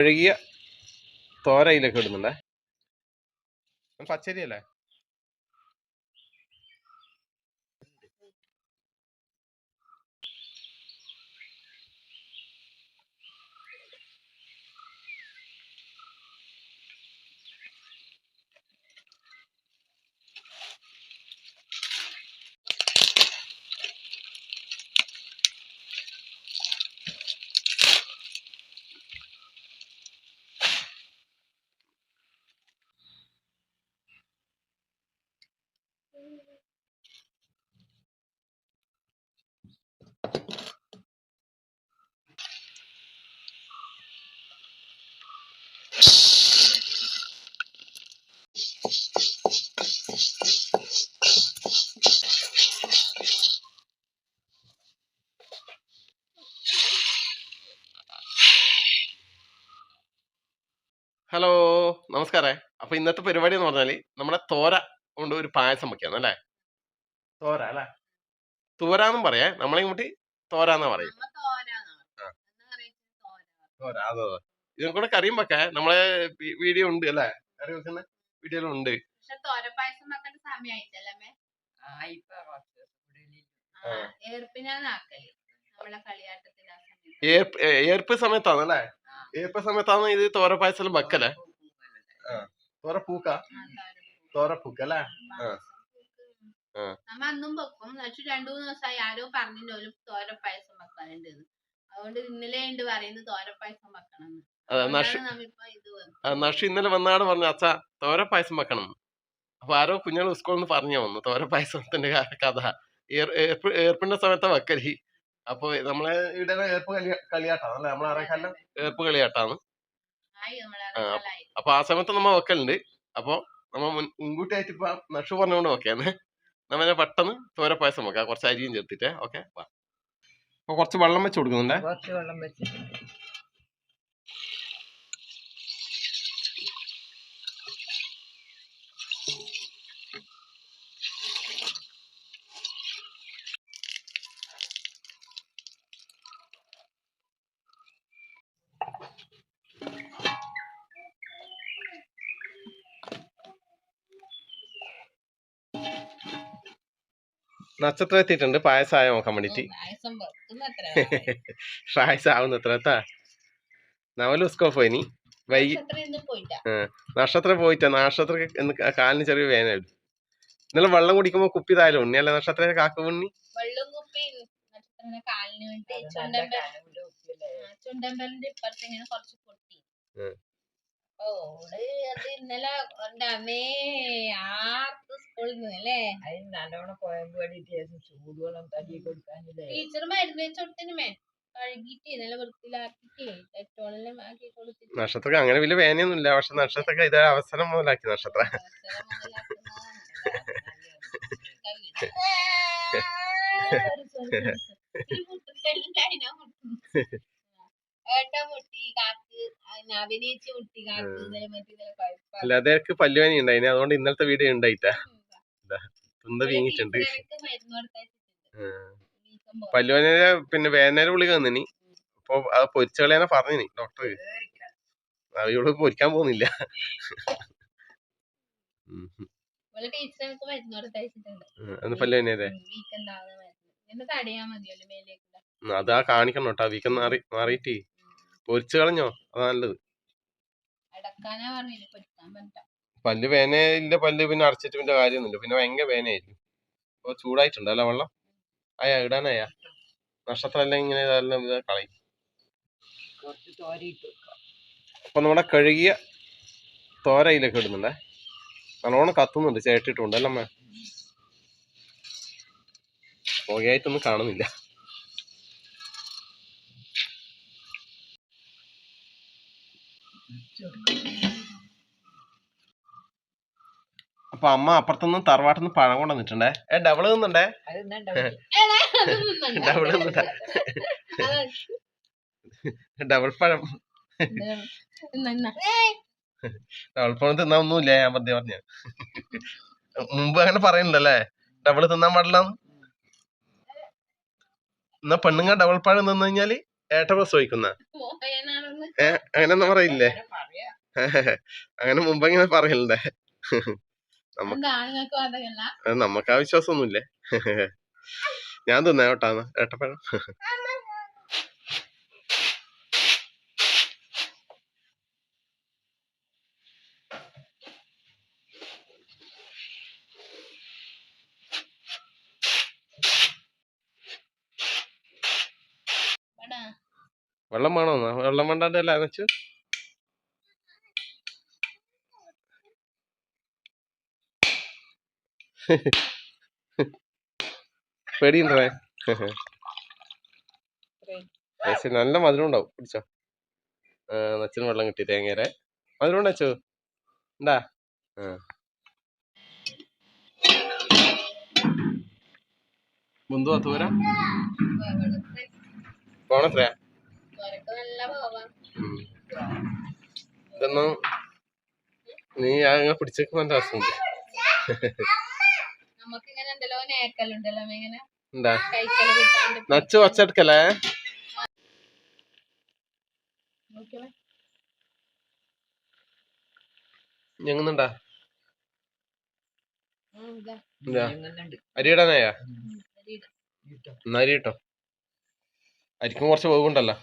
കഴുകിയ തോര ഇതിലേക്ക് ഇടുന്നുണ്ടേ? പച്ചരി അല്ലേ ഹലോ നമസ്കാരേ. അപ്പൊ ഇന്നത്തെ പരിപാടി എന്ന് പറഞ്ഞാൽ നമ്മുടെ തോര കൊണ്ട് ഒരു പായസം വെക്കാന്ന് അല്ലേ? തോര അല്ലേ? തോര എന്നും പറയാ. നമ്മളെ ഇങ്ങോട്ട് പറയും. ആ. എന്നാ പറയുന്നത് തോര. തോര അതെ അതെ. ഇതിനെ കൂടെ കറിയും വെക്കാൻ നമ്മളെ വീഡിയോ ഉണ്ട് അല്ലേ? കറി വെക്കുന്ന വീഡിയോ ഉണ്ട്. ഏർപ്പ് സമയത്താണ് അല്ലേ ആ. ഏർപ്പ് സമയത്താണ് ഇത് തോര പായസം വെക്കലേ തോര പൂക്ക? ആ, തോര പൂക്ക. അല്ലേ? പായസം ആ. നമ്മ അന്നും വെക്കും. എന്നിട്ട് രണ്ടു മൂന്ന് ദിവസമായി ആരോ പറഞ്ഞിട്ട് തോര പായസം വെക്കാനുണ്ട് അതുകൊണ്ട് ഇന്നലെ ഉണ്ട് പറയുന്നത് തോരപ്പായസം വെക്കണം എന്ന്. അതെ നഷ്. ഇന്നലെ വന്നാട് പറഞ്ഞു അച്ഛ തോര പായസം വെക്കണം അപ്പൊ ആരോ കുഞ്ഞുങ്ങൾ സ്കൂളിൽ നിന്ന് പറഞ്ഞു വന്നു തോര പായസത്തിന്റെ കഥ. ഏർ- ഏർപ്പ് ഏർപ്പിന്റെ സമയത്താ വെക്കലി. അപ്പൊ നമ്മളെ ഇവിടെ ഏർപ്പ് കളി കളിയാട്ടാണ് അല്ലെ? നമ്മളെ അറിയാക്കാലം ഏർപ്പ് കളിയാട്ടാണ്. അപ്പൊ ആ സമയത്ത് നമ്മ വെക്കലുണ്ട്. അപ്പൊ നമ്മ മുൻ- മുൻകൂട്ടിയായിട്ട് ഇപ്പൊ നഷു പറഞ്ഞുകൊണ്ട് വെക്കാന്ന് നമ്മ പെട്ടെന്ന് തോര പായസം വെക്കാം. കുറച്ച് അരിയും ചേർത്തിട്ട്. ഓക്കെ അപ്പൊ കുറച്ച് വെള്ളം വെച്ച് കൊടുക്കുന്നുണ്ടേ? കുറച്ച് വെള്ളം വെച്ച്. നക്ഷത്രം എത്തിയിട്ടുണ്ട് പായസമായ നോക്കാൻ വേണ്ടിട്ട്? പായസം ആവുന്നത്ര എത്താ നവൽ സ്കോഫ് പോയിനി. വൈകി നക്ഷത്രം പോയിട്ടാ. നക്ഷത്രം കാലിന് ചെറിയ വേനായിരുന്നു ഇന്നലെ വെള്ളം കുടിക്കുമ്പോ കുപ്പി തായാലും ഉണ്ണി. അല്ല നക്ഷത്ര കാക്ക ഉണ്ണി? വെള്ളം കുപ്പി നക്ഷത്രത്തിന്റെ കാലിന് വേണ്ടി ചുണ്ടമ്പലിന്റെ ഇപ്പുറത്ത് ഇങ്ങനെ കുറച്ച് പൊട്ടി. ഓൾ അത് ഇന്നലെ അമ്മേ ആർത്ത് സ്കൂളിൽ നിന്ന് അല്ലേ? അതിന് നല്ലോണം കുഴമ്പ് വേണ്ടിട്ട് ചൂടുവെള്ളം തടി കൊടുക്കാനില്ലേ ടീച്ചർ മരുന്ന് വെച്ചൊടുത്തിനുമേ നക്ഷത്രക്ക് അങ്ങനെ വലിയ വേനയൊന്നും ഇല്ല പക്ഷെ നക്ഷത്രക്ക് ഇത് അവസരം മുതലാക്കി നക്ഷത്ര. അവസരം മുതലാക്കുന്നതാണ്. ഏട്ട മുട്ടി കാക്ക് അഭിനയിച്ച് മുട്ടി കാക്ക് ഇന്നലെ മറ്റേ ഇന്നലെ കുഴപ്പം അല്ല അതേക്ക് പല്ലുവേനി ഉണ്ടായിന്. അതുകൊണ്ട് ഇന്നലത്തെ വീഡിയോ ഉണ്ടായിട്ടാ. വീങ്ങിട്ടുണ്ട് വീങ്ങിയിട്ടുണ്ട്. മരുന്ന് കൊടുത്തിട്ടുണ്ട് വീക്കം പോലെ. പിന്നെ വേനേരെ ഗുളിക തന്നിനി. അപ്പൊ അത് പൊരിച്ചളയാനെ പറഞ്ഞിനി ഡോക്ടർ അവയോട് പൊരിക്കാൻ പോകുന്നില്ല. പല്ലുവേനെ അതാ കാണിക്കണം കേട്ടോ. വീക്കം മാറി മാറിയിട്ട്. പൊരിച്ചു കളഞ്ഞോ? അതാ നല്ലത്. പല്ല് വേന ഇല്ല പല്ല് വേനയില്ല പല്ല് പിന്നെ അടച്ചിട്ട് പിന്നെ കാര്യമൊന്നുമില്ല. പിന്നെ ഭയങ്കര വേനയായിരിക്കും അപ്പൊ ചൂടായിട്ടുണ്ട് അല്ല വെള്ളം? അയ ഇടാനായാ. നക്ഷത്രം എല്ലാം ഇങ്ങനെ ഇതെല്ലാം ഇത് കളയും. അപ്പൊ നമ്മുടെ കഴുകിയ തോര ഇതിലേക്ക് ഇടുന്നുണ്ടേ. നല്ലോണം കത്തുന്നുണ്ട് ചേട്ടിട്ടുണ്ട് അല്ലേ അമ്മ? പുകയായിട്ടൊന്നും കാണുന്നില്ല. അപ്പൊ അമ്മ അപ്പുറത്തുനിന്ന് തറവാട്ടിൽ പഴം കൊണ്ടുവന്നിട്ടുണ്ടേ. ഏ ഡബിൾ നിന്നുണ്ടേ ഡബിൾ ഡബിൾ നിന്നുണ്ടേ ഡബിൾ പഴം. ഡബിൾ പഴം തിന്നാൻ ഒന്നുമില്ല ഞാൻ പദ്യം പറഞ്ഞ. മുമ്പ് അങ്ങനെ പറയുന്നുണ്ടല്ലേ ഡബിൾ തിന്നാൻ പാടില്ല എന്നാ. പെണ്ണുങ്ങ ഡബിൾ പഴം തിന്നു കഴിഞ്ഞാൽ ഏട്ട പ്രസവിക്കുന്ന? ഏ അങ്ങനെയൊന്നും പറയില്ലേ? അങ്ങനെ പറയാ. അങ്ങനെ മുമ്പ് ഇങ്ങനെ പറയലുണ്ടേ നമുക്ക് ആ വിശ്വാസമൊന്നുമില്ലേ ഞാൻ തിന്നാ കേട്ടാന്ന് ഏട്ടപ്പഴം. വെള്ളം വേണോ വെള്ളം വേണ്ടാണ്ടല്ലേ വെച്ചു പേടിയുണ്ടേ പക്ഷെ നല്ല മധുരം ഉണ്ടാവും. പിടിച്ചോ. നച്ചിന് വെള്ളം കിട്ടി. തേങ്ങയുടെ മധുരം ഉണ്ടോ അച്ചു ഉണ്ടാ മുന്തു തൂര വെള്ളത്തെ പോണത്രയാ? ഇതൊന്നും നീ അങ്ങനെ പിടിച്ചേക്കുന്ന രസമുണ്ട് ഉണ്ടല്ലോ നേക്കലുണ്ടല്ലോ ഇങ്ങനെ എന്താ? കൈക്കൽ കിട്ടാണ്ട് നച്ചു ഒച്ചെടുക്കല്ലേ? നോക്കിയേ. ഞങ്ങുന്നുണ്ടാ. അരിയിടാനായാ അരിയിട്. എന്നാ അരി അരിക്കും കുറച്ച് വേവുണ്ടല്ലോ.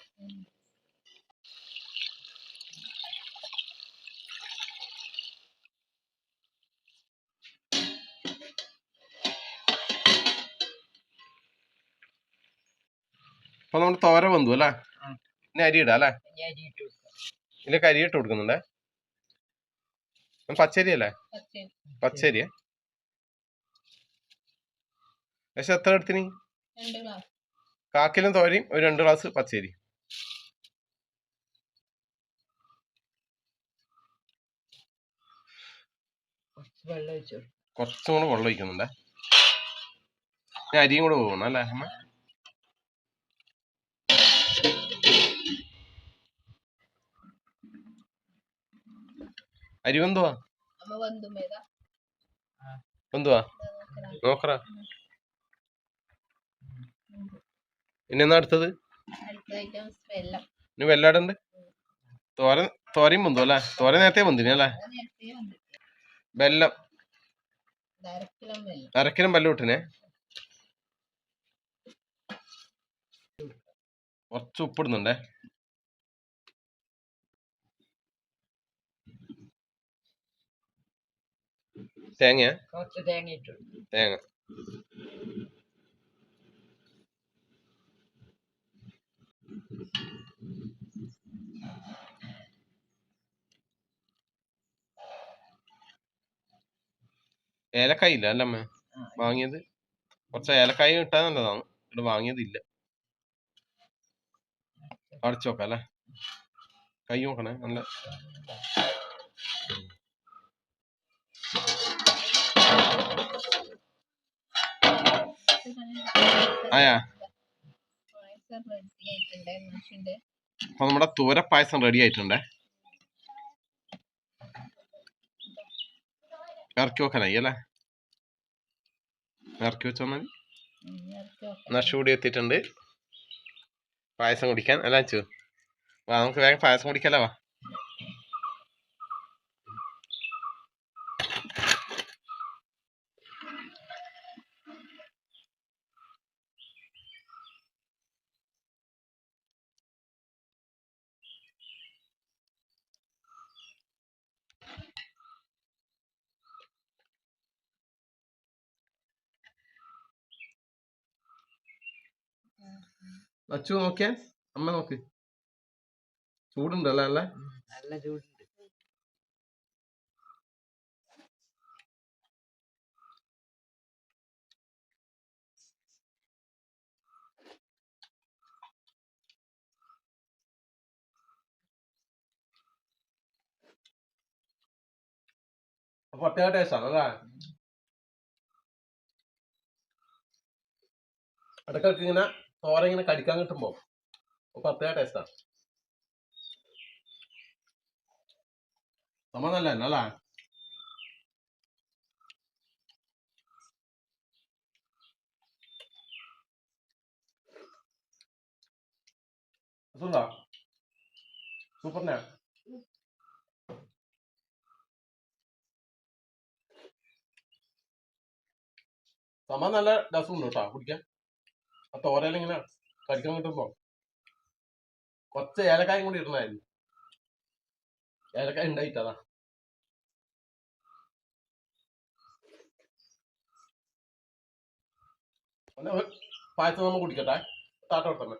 അപ്പൊ നമ്മുടെ തോര വന്നു അല്ലേ. ഇനി അരി ഇടാം അല്ലേ? ഇട്ട് ഇതിലേക്ക് അരി ഇട്ട് കൊടുക്കുന്നുണ്ടേ? പച്ചരി അല്ലേ? പച്ചരി. പക്ഷെ എത്ര എടുത്തിന്? കാക്കിലും തോരയും ഒരു രണ്ട് ഗ്ലാസ് പച്ചരി. കുറച്ച് കൂടെ വെള്ളം ഒഴിക്കുന്നുണ്ടേ? അരിയും കൂടെ പോകണം അല്ലേ അമ്മ? അരി വന്നുമേതാ വെന്തുവാ നോക്കറ. ഇനി എന്നാ അടുത്തത്? ഇനി വെല്ലാടുണ്ട്? തോര തോരയും വെന്തു അല്ലേ? തോര നേരത്തെ വന്നിന് അല്ലേ? വെല്ലം. അരക്കിലം അരക്കിലും വെല്ലം ഇട്ടിനെ. കുറച്ച് ഉപ്പിടുന്നുണ്ടേ തേങ്ങ? കുറച്ച് തേങ്ങ ഇട്ടു. തേങ്ങ. ഏലക്കായ ഇല്ല അല്ല അമ്മ? ആ, വാങ്ങിയത്? കുറച്ച് ഏലക്കായ കിട്ടാൻ നല്ലതാണ്. ഇവിടെ വാങ്ങിയതില്ല. അടച്ചു നോക്കാം അല്ലേ കൈ നോക്കണേ. നല്ല ആയാ അപ്പൊ നമ്മുടെ പായസം റെഡി ആയിട്ടുണ്ട്. ഇറക്കി വെക്കാനായി അല്ലേ? ഇറക്കി വെച്ചാൽ മതി. നഷ് കൂടി എത്തിയിട്ടുണ്ട്. പായസം കുടിക്കാൻ അല്ല അച്ചു? വാ നമുക്ക് വേഗം പായസം കുടിക്കാലോ വാ. അച്ചു നോക്കിയാ. അമ്മ നോക്ക്. ചൂടുണ്ടല്ലോ അല്ലേ? നല്ല ചൂടുണ്ട്. പ്രത്യേക ടേസ്റ്റ് ആണ് അല്ലേ? ഇടയ്ക്കിടയ്ക്ക് ഇങ്ങനെ തോര ഇങ്ങനെ കടിക്കാൻ കിട്ടുമ്പോ ഒരു പ്രത്യേക ടേസ്റ്റാ നമ്മ നല്ല തന്നെ അല്ലേ? രസമുണ്ടോ സൂപ്പറിനാ സംഭവം നല്ല രസമുണ്ട് കേട്ടോ കുടിക്കാൻ. ആ കടിക്കാൻ കിട്ടുമ്പോ കുറച്ച് ഏലക്കായും കൂടി ഇടണായിരുന്നു. ഏലക്കായ ഉണ്ടായിട്ടതാ പായസം നമ്മൾ കുടിക്കട്ടെ. താട്ടോട്ടന്നെ